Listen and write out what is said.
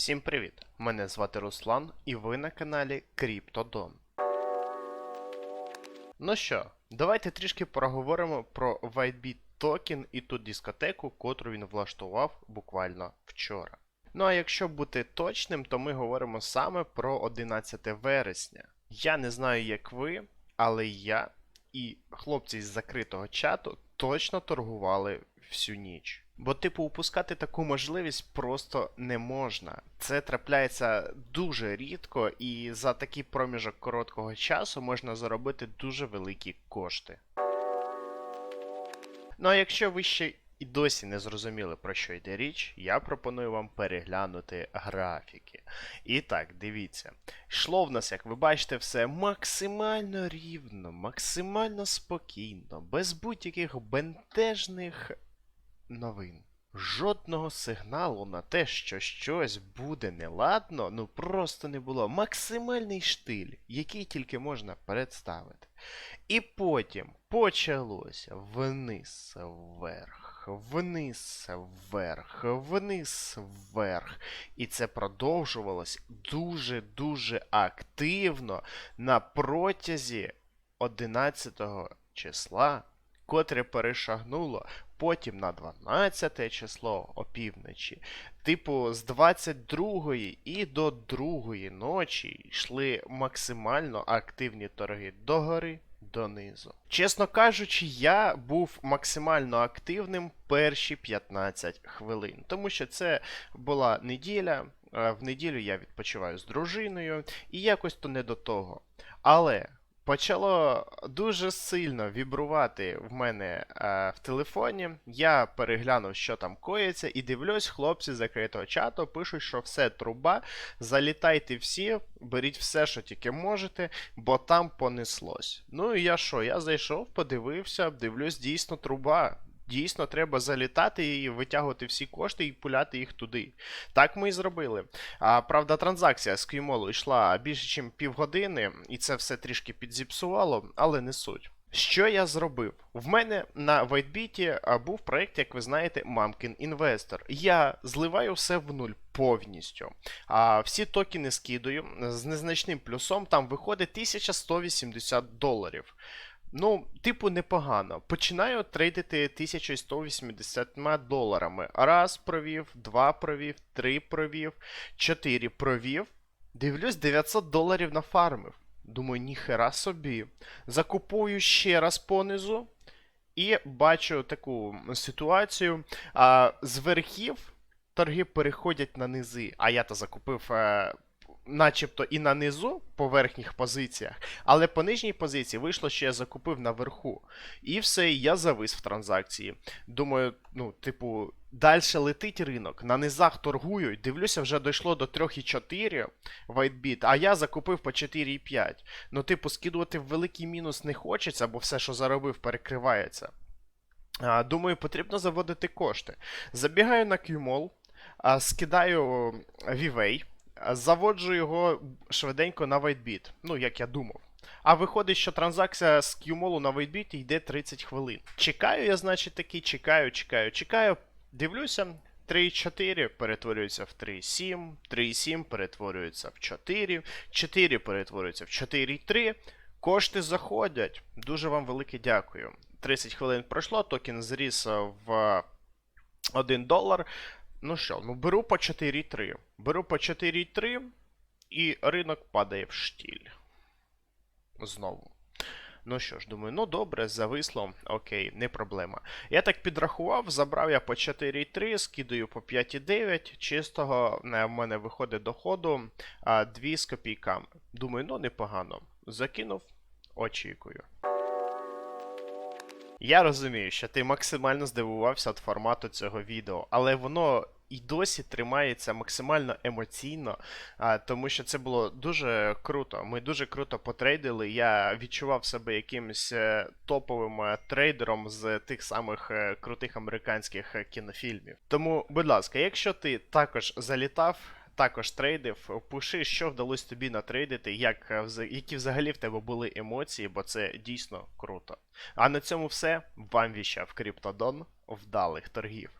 Всім привіт! Мене звати Руслан і ви на каналі Криптодон. Ну що, давайте трішки проговоримо про WhiteBit токен і ту дискотеку, котру він влаштував буквально вчора. Ну а якщо бути точним, то ми говоримо саме про 11 вересня. Я не знаю, як ви, але я і хлопці з закритого чату точно торгували всю ніч. Бо, типу, упускати таку можливість просто не можна. Це трапляється дуже рідко, і за такий проміжок короткого часу можна заробити дуже великі кошти. Ну а якщо ви ще і досі не зрозуміли, про що йде річ, я пропоную вам переглянути графіки. І так, дивіться. Йшло в нас, як ви бачите, все максимально рівно, максимально спокійно, без будь-яких бентежних новин. Жодного сигналу на те, що щось буде неладно, ну просто не було. Максимальний штиль, який тільки можна представити. І потім почалося вниз вверх, вниз вверх, вниз вверх. І це продовжувалось дуже-дуже активно на протязі 11 числа, котре перешагнуло потім на 12 число опівночі. Типу, з 22 і до 2 ночі йшли максимально активні торги догори. Донизу. Чесно кажучи, я був максимально активним перші 15 хвилин, тому що це була неділя. В неділю я відпочиваю з дружиною, і якось то не до того. Але почало дуже сильно вібрувати в мене е, в телефоні. Я переглянув, що там коїться, і дивлюсь, хлопці закритого чату пишуть, що все труба. Залітайте всі, беріть все, що тільки можете, бо там понеслось. Ну і я що? Я зайшов, подивився, дивлюсь, дійсно труба. Дійсно, треба залітати і витягувати всі кошти і пуляти їх туди. Так ми і зробили. А, правда, транзакція з QMOL йшла більше, ніж півгодини, і це все трішки підзіпсувало, але не суть. Що я зробив? В мене на WhiteBit був проект, як ви знаєте, Mumkin Investor. Я зливаю все в нуль повністю. А, всі токени скидаю з незначним плюсом, там виходить 1180 доларів. Ну, типу, непогано. Починаю трейдити 1180 доларами. Раз провів, два провів, три провів, чотири провів. Дивлюсь, 900 доларів нафармив. Думаю, ніхера собі. Закупую ще раз понизу. І бачу таку ситуацію. А, з верхів торги переходять на низи. А я то закупив. Начебто і на низу по верхніх позиціях, але по нижній позиції вийшло, що я закупив наверху. І все, я завис в транзакції. Думаю, ну, типу, далі летить ринок, на низах торгують. Дивлюся, вже дійшло до 3,4 WhiteBit, а я закупив по 4,5. Ну, типу, скидувати в великий мінус не хочеться, бо все, що заробив, перекривається. Думаю, потрібно заводити кошти. Забігаю на QMall, скидаю VWay. Заводжу його швиденько на WhiteBit, ну як я думав. А виходить, що транзакція з QMOL на WhiteBit йде 30 хвилин. Чекаю, я, значить, такий, чекаю, чекаю, чекаю. Дивлюся, 3,4 перетворюється в 3,7, 3,7 перетворюється в 4, 4 перетворюється в 4,3. Кошти заходять. Дуже вам велике дякую. 30 хвилин пройшло, токен зріс в 1 долар. Ну що, ну беру по 4,3. Беру по 4,3 і ринок падає в штіль. Знову. Ну що ж, думаю, ну добре, зависло, окей, не проблема. Я так підрахував, забрав я по 4,3, скидаю по 5,9. Чистого в мене виходить доходу а, 2 з копійками. Думаю, ну непогано. Закинув, очікую. Я розумію, що ти максимально здивувався від формату цього відео, але воно і досі тримається максимально емоційно, тому що це було дуже круто. Ми дуже круто потрейдили. Я відчував себе якимось е, топовим е, трейдером з тих самих е, крутих американських кінофільмів. Тому, будь ласка, якщо ти також залітав. Також трейдив, пиши, що вдалося тобі натрейдити, як, е, які взагалі в тебе були емоції, бо це дійсно круто. А на цьому все. Вам віщав Криптодон. Вдалих торгів.